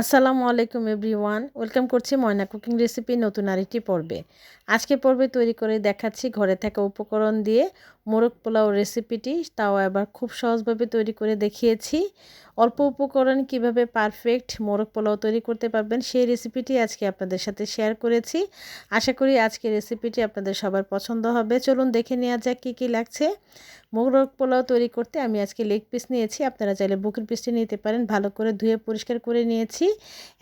আসসালামু আলাইকুম everyone. Welcome করছি ময়না কুকিং রেসিপি নতুন আরেকটি পর্বে। আজকে পর্বে তৈরি করে দেখাচ্ছি ঘরে থাকা উপকরণ দিয়ে মোরগ পোলাও রেসিপিটি তাও আবার খুব সহজভাবে তৈরি করে দেখিয়েছি। অল্প উপকরণ কীভাবে পারফেক্ট মোরগ পোলাও তৈরি করতে পারবেন, সেই রেসিপিটি আজকে আপনাদের সাথে শেয়ার করেছি। আশা করি আজকে রেসিপিটি আপনাদের সবার পছন্দ হবে। চলুন দেখে নেওয়া যাক কী কী লাগছে। মোরগ পোলাও তৈরি করতে আমি আজকে লেগ পিস নিয়েছি, আপনারা চাইলে বুকের পিসটি নিতে পারেন। ভালো করে ধুয়ে পরিষ্কার করে নিয়েছি।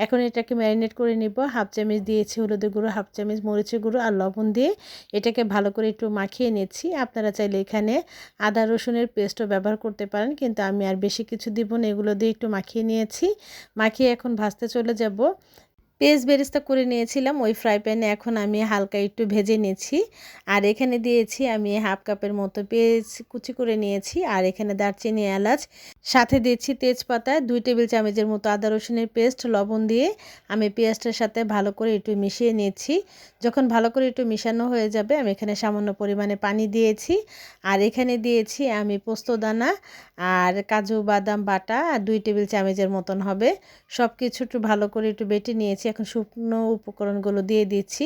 এখন এটাকে ম্যারিনেট করে নিব। হাফ চামচ দিয়েছি হলুদের গুঁড়ো, হাফ চামচ মরিচের গুঁড়ো আর লবণ দিয়ে এটাকে ভালো করে একটু মাখিয়ে নিয়েছি আপনারা চাইলে এখানে আদা রসুনের পেস্টও ব্যবহার করতে পারেন, কিন্তু আমি আর বেশি কিছু দিব না। এগুলো দিয়ে একটু মাখিয়ে নিয়েছি। মাখিয়ে এখন ভাজতে চলে যাব। পেঁয়াজ বেরেস্তা করে নিয়েছিলাম, ওই ফ্রাই প্যানে এখন আমি হালকা একটু ভেজে নিয়েছি আর এখানে দিয়েছি আমি হাফ কাপের মতো পেঁয়াজ কুচি করে নিয়েছি, আর এখানে দারচিনি, এলাচ, সাথে দিয়েছি তেজপাতা, দুই টেবিল চামচের মতো আদা রসুনের পেস্ট, লবণ দিয়ে আমি পেঁয়াজটার সাথে ভালো করে একটু মিশিয়ে নিয়েছি যখন ভালো করে একটু মিশানো হয়ে যাবে, আমি এখানে সামান্য পরিমাণে পানি দিয়েছি। আর এখানে দিয়েছি আমি পোস্তদানা আর কাজু বাদাম বাটা, আর দুই টেবিল চামচের মতন হবে। সব কিছু একটু ভালো করে একটু বেটে নিয়েছি। এখন শুকনো উপকরণগুলো দিয়ে দিচ্ছি।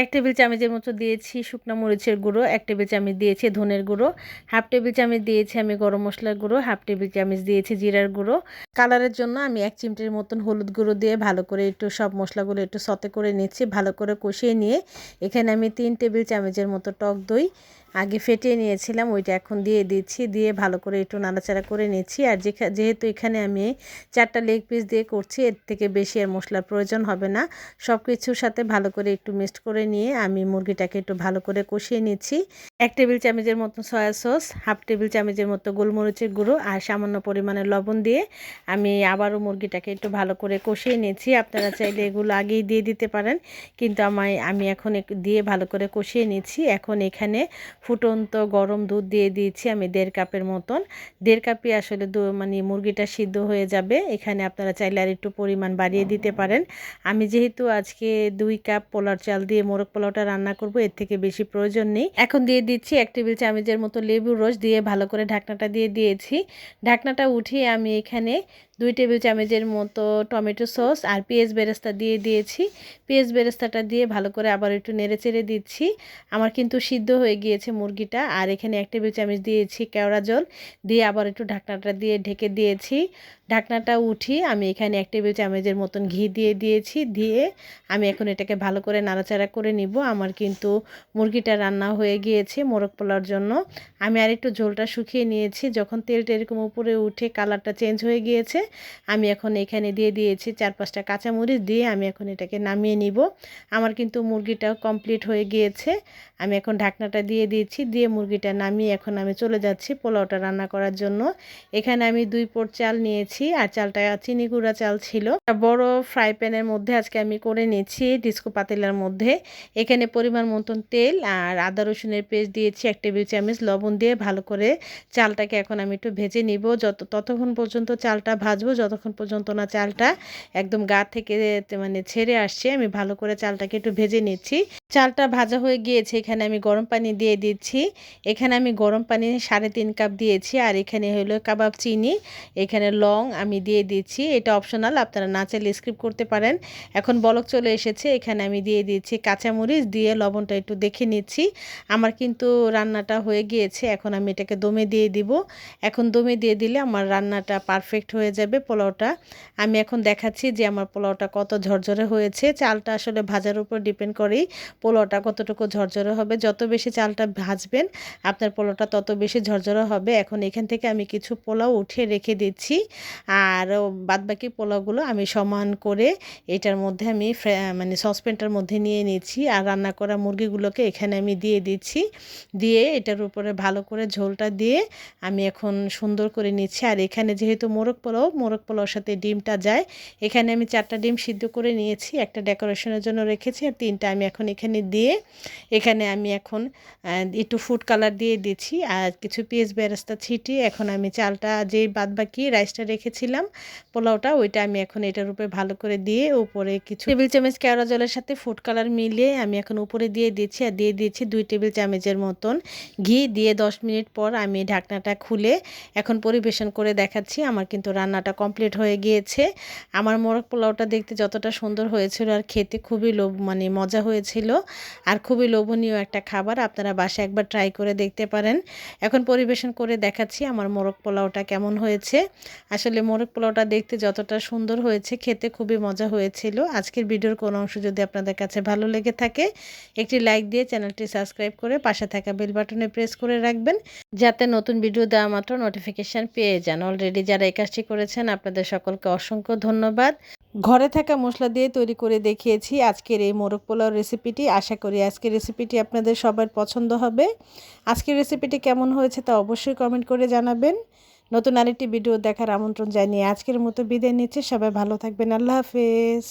এক টেবিল চামচের মতো দিয়েছি শুকনো মরিচের গুঁড়ো, এক টেবিল চামচ দিয়েছি ধনের গুঁড়ো, হাফ টেবিল চামচ দিয়েছি আমি গরম মশলার গুঁড়ো, হাফ টেবিল চামচ দিয়েছি জিরার গুঁড়ো। কালারের জন্য আমি এক চিমটির মতন হলুদ গুঁড়ো দিয়ে ভালো করে একটু সব মশলাগুলো একটু সতে করে নিচ্ছি, ভালো করে কষিয়ে নিয়ে। এখানে আমি তিন টেবিল চামচের মতো টক দই আগে ফেটিয়ে নিয়েছিলাম, ওইটা এখন দিয়ে দিচ্ছি, দিয়ে ভালো করে একটু নাড়াচাড়া করে নিচ্ছি। আর যেহেতু এখানে আমি চারটা লেগ পিস দিয়ে করছি, এর থেকে বেশি আর মশলার প্রয়োজন হবে না। সব কিছুর সাথে ভালো করে একটু মিক্সড করে নিয়ে আমি মুরগিটাকে একটু ভালো করে কষিয়ে নিচ্ছি। এক টেবিল চামচের মতো সয়া সস হাফ টেবিল চামচের মতো গোলমরিচের গুঁড়ো আর সামান্য পরিমাণে লবণ দিয়ে আমি আবারও মুরগিটাকে একটু ভালো করে কষিয়ে নিয়েছি আপনারা চাইলে এগুলো আগেই দিয়ে দিতে পারেন, কিন্তু আমায়, আমি এখন দিয়ে ভালো করে কষিয়ে নিচ্ছি। এখন এখানে ফুটন্ত গরম দুধ দিয়ে দিয়েছি আমি দেড় কাপের মতন। দেড় কাপে আসলে মানে মুরগিটা সিদ্ধ হয়ে যাবে। এখানে আপনারা চাইলে আর একটু পরিমাণ বাড়িয়ে দিতে পারেন। আমি যেহেতু আজকে দুই কাপ পোলার চাল দিয়ে মোরগ পোলাওটা রান্না করব, এর থেকে বেশি প্রয়োজন নেই। এখন দিয়ে দিচ্ছি এক টেবিল চামচের মতো লেবুর রস দিয়ে ভালো করে ঢাকনাটা দিয়ে দিয়েছি। ঢাকনাটা উঠিয়ে আমি এখানে দুই টেবিল চামচের মতো টমেটো সস আর পেঁয়াজ বেরেস্তা দিয়ে দিয়েছি। পেঁয়াজ বেরেস্তাটা দিয়ে ভালো করে আবার একটু নেড়ে চেড়ে দিচ্ছি। আমার কিন্তু সিদ্ধ হয়ে গিয়েছে মুরগিটা আর এখানে এক টেবিল চামচ দিয়েছি কেওড়া জল। দিয়ে আবার একটু ঢাকনাটা দিয়ে ঢেকে দিয়েছি। ঢাকনাটা উঠিয়ে আমি এখানে এক টেবিল চামচের মতন ঘি দিয়ে দিয়েছি, দিয়ে আমি এখন এটাকে ভালো করে নাড়াচাড়া করে নিব। আমার কিন্তু মুরগিটা রান্না হয়ে গিয়েছে মোরগ পোলার জন্য। আমি আর একটু ঝোলটা শুকিয়ে নিয়েছি, যখন তেলটা এরকম উপরে উঠে কালারটা চেঞ্জ হয়ে গিয়েছে, আমি এখন এখানে দিয়ে দিয়েছি চার পাঁচটা কাঁচামরিচ দিয়ে আমি এখন এটাকে নামিয়ে নিব। আমার কিন্তু মুরগিটাও কমপ্লিট হয়ে গিয়েছে, আমি এখন ঢাকনাটা দিয়ে দিয়েছি, দিয়ে মুরগিটা নামিয়ে এখন আমি চলে যাচ্ছি পোলাওটা রান্না করার জন্য। এখানে আমি দুই পোট চাল নিয়েছি আর চালটা, চিনি গুঁড়া চাল ছিল। বড় ফ্রাই প্যানের মধ্যে আজকে আমি করে নিয়েছি ডিস্কো পাতিলার মধ্যে। এখানে পরিমাণ মতন তেল আর আদা রসুনের পেস্ট দিয়েছি এক টেবিল চামচ লবণ দিয়ে ভালো করে চালটাকে এখন আমি একটু ভেজে নিব। যত, ততক্ষণ পর্যন্ত চালটা ভাজবো, যতক্ষণ পর্যন্ত না চালটা একদম গা থেকে মানে ছেড়ে আসছে, আমি ভালো করে চালটাকে একটু ভেজে নিচ্ছি। চালটা ভাজা হয়ে গিয়েছে, এখানে আমি গরম পানি দিয়ে দিচ্ছি। এখানে আমি গরম পানি সাড়ে তিন কাপ দিয়েছি আর এখানে হলো কাবাব চিনি, এখানে লং আমি দিয়ে দিচ্ছি। এটা অপশনাল, আপনারা না চাইলে স্কিপ করতে পারেন। এখন বলক চলে এসেছে, এখানে আমি দিয়ে দিচ্ছি কাঁচামরিচ, দিয়ে লবণটা একটু দেখে নিচ্ছি। আমার কিন্তু রান্নাটা হয়ে গিয়েছে, এখন আমি এটাকে দমে দিয়ে দিব। এখন দমে দিয়ে দিলে আমার রান্নাটা পারফেক্ট হয়ে যাবে পোলাওটা। আমি এখন দেখাচ্ছি যে আমার পোলাওটা কত ঝরঝরে হয়েছে। চালটা আসলে ভাজার উপর ডিপেন্ড করেই পোলাওটা কতটুকু ঝরঝরে হবে? যত বেশি চালটা ভাজবেন, আপনার পোলাওটা তত বেশি ঝরঝরে হবে। এখন এখান থেকে আমি কিছু পোলাও উঠিয়ে রেখে দিচ্ছি। আর বাদবাকি পোলাওগুলো আমি সমান করে এটার মধ্যে আমি মানে সসপ্যানটার মধ্যে নিয়ে নিচ্ছি। আর রান্না করা মুরগিগুলোকে এখানে আমি দিয়ে দিচ্ছি। দিয়ে এটার উপরে ভালো করে ঝোলটা দিয়ে আমি এখন সুন্দর করে নিচ্ছি। আর এখানে যেহেতু মোরগ পোলাও, মোরগ পোলাওর সাথে ডিমটা যায়, এখানে আমি চারটা ডিম সিদ্ধ করে নিয়েছি। একটা ডেকোরেশনের জন্য রেখেছি। আর তিনটা আমি এখন এখানে এখানে দিয়ে এখানে আমি এখন একটু ফুড কালার দিয়ে দিচ্ছি আর কিছু পেঁয়াজ বেরেস্তা ছিটিয়ে এখন আমি চালটা যে বাদ বাকি রাইসটা রেখেছিলাম, পোলাওটা, ওইটা আমি এখন এটার উপরে ভালো করে দিয়ে উপরে কিছু টেবিল চামচ কেওড়া জলের সাথে ফুড কালার মিলিয়ে আমি এখন উপরে দিয়ে দিচ্ছি আর দিয়ে দিয়েছি দুই টেবিল চামচের মতন ঘি। দিয়ে দশ মিনিট পর আমি ঢাকনাটা খুলে এখন পরিবেশন করে দেখাচ্ছি, আমার কিন্তু রান্নাটা কমপ্লিট হয়ে গিয়েছে। আমার মোরগ পোলাওটা দেখতে যতটা সুন্দর হয়েছিল আর খেতে খুবই লোভ মানে মজা হয়েছিল। আর খুবই লোভনীয় একটা খাবার। আপনারা বাসায় একবার ট্রাই করে দেখতে পারেন। এখন পরিবেশন করে দেখাচ্ছি আমার মোরগ পোলাওটা কেমন হয়েছে। আসলে মোরগ পোলাওটা দেখতে যতটা সুন্দর হয়েছে, খেতে খুবই মজা হয়েছিল। আজকের ভিডিওর কোনো অংশ যদি আপনাদের কাছে ভালো লেগে থাকে, একটি লাইক দিয়ে চ্যানেলটি সাবস্ক্রাইব করে পাশে থাকা বেল বাটনে প্রেস করে রাখবেন, যাতে নতুন ভিডিও দেওয়া মাত্র নোটিফিকেশান পেয়ে যান। অলরেডি যারা কাজটি করেছেন, আপনাদের সকলকে অসংখ্য ধন্যবাদ। ঘরে থাকা মশলা দিয়ে তৈরি করে দেখিয়েছি আজকের এই মোরগ পোলাও রেসিপিটি আশা করি আজকের রেসিপিটি আপনাদের সবার পছন্দ হবে। আজকের রেসিপিটি কেমন হয়েছে তা অবশ্যই কমেন্ট করে জানাবেন। নতুন আরেকটি ভিডিও দেখার আমন্ত্রণ জানিয়ে আজকের মতো বিদায় নিচ্ছে। সবাই ভালো থাকবেন। আল্লাহ হাফেজ।